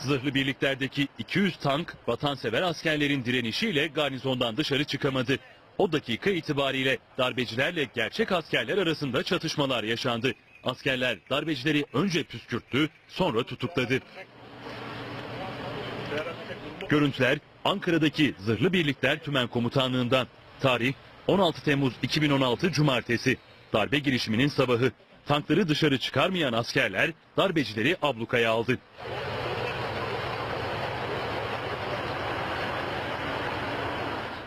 Zırhlı birliklerdeki 200 tank vatansever askerlerin direnişiyle garnizondan dışarı çıkamadı. O dakika itibariyle darbecilerle gerçek askerler arasında çatışmalar yaşandı. Askerler darbecileri önce püskürttü, sonra tutukladı. Görüntüler Ankara'daki Zırhlı Birlikler Tümen Komutanlığından. Tarih 16 Temmuz 2016 Cumartesi. Darbe girişiminin sabahı. Tankları dışarı çıkarmayan askerler darbecileri ablukaya aldı.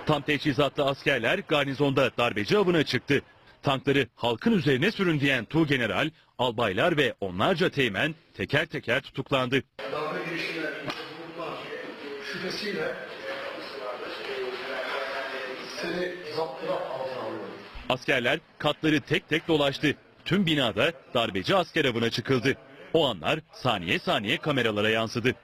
Tam teçhizatlı askerler garnizonda darbeci avına çıktı. Tankları halkın üzerine süründüyen Tuğgeneral, albaylar ve onlarca teğmen teker teker tutuklandı. darbe girişimine bulunma şüphesiyle seni zaptıra altına. Askerler katları tek tek dolaştı. Tüm binada darbeci asker avına çıkıldı. O anlar saniye saniye kameralara yansıdı.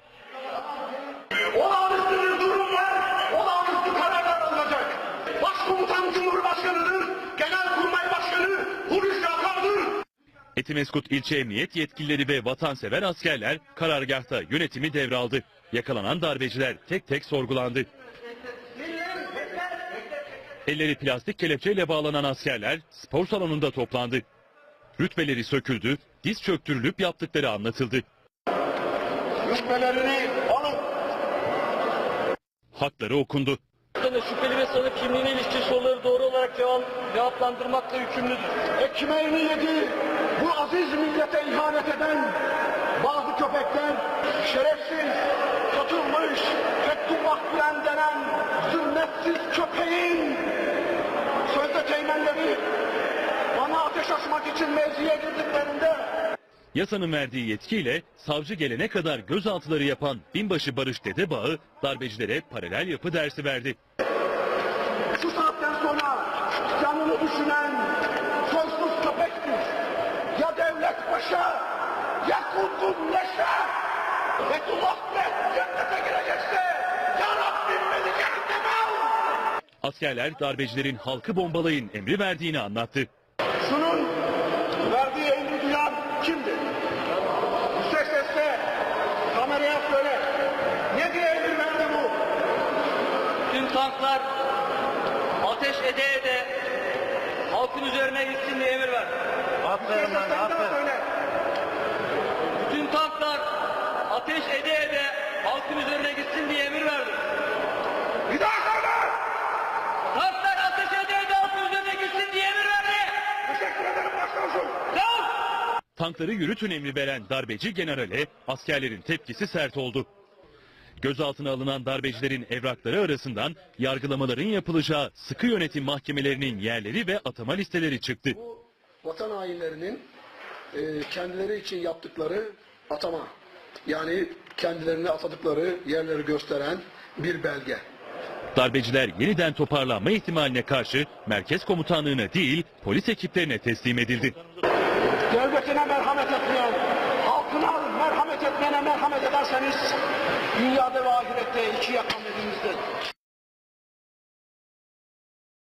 Etimeskut ilçe emniyet yetkilileri ve vatansever askerler karargahta yönetimi devraldı. Yakalanan darbeciler tek tek sorgulandı. Elleri plastik kelepçeyle bağlanan askerler spor salonunda toplandı. Rütbeleri söküldü, diz çöktürülüp yaptıkları anlatıldı. Rütbelerini alın. Hakları okundu. Şüpheli ve sanık kimliğine ilişkin soruları doğru olarak cevap, cevaplandırmakla yükümlüdür. Ekmeğini yedi. Aziz millete ihanet eden bazı köpekler şerefsiz, satılmış, Fethullah Gülen denen zümretsiz köpeğin sözde teğmenleri bana ateş açmak için mevziye girdiklerinde Yasanın verdiği yetkiyle savcı gelene kadar gözaltıları yapan binbaşı Barış Dedebağı darbecilere paralel yapı dersi verdi. şu saatten sonra canını düşünen Fethullah Gülen cennete girecekse, ya Rabbim beni cehenneme al. Askerler darbecilerin halkı bombalayın emri verdiğini anlattı. Şunun verdiği emri duyan kimdi? Yüksek sesle kameraya söyle. Ne diye emir verdi bu? Tüm tanklar ateş ede ede halkın üzerine gitsin diye emir verdi. Yüksek sesle bir daha söyle. Bütün tanklar ateş ede ede halkın üzerine gitsin diye emir verdi. Bir daha söyle. Tanklar ateş ede ede halkın üzerine gitsin diye emir verdi. Teşekkür ederim başkomusun. Sağ ol. Tankları yürütün emri veren darbeci generale askerlerin tepkisi sert oldu. Gözaltına alınan darbecilerin evrakları arasından yargılamaların yapılacağı sıkı yönetim mahkemelerinin yerleri ve atama listeleri çıktı. Bu vatan hainlerinin e, kendileri için yaptıkları atama. Yani kendilerini atadıkları yerleri gösteren bir belge. Darbeciler yeniden toparlanma ihtimaline karşı merkez komutanlığına değil polis ekiplerine teslim edildi. Devletine merhamet etmeyen, halkına merhamet etmeyene merhamet ederseniz dünyada ve ahirette iki yakan elinizde.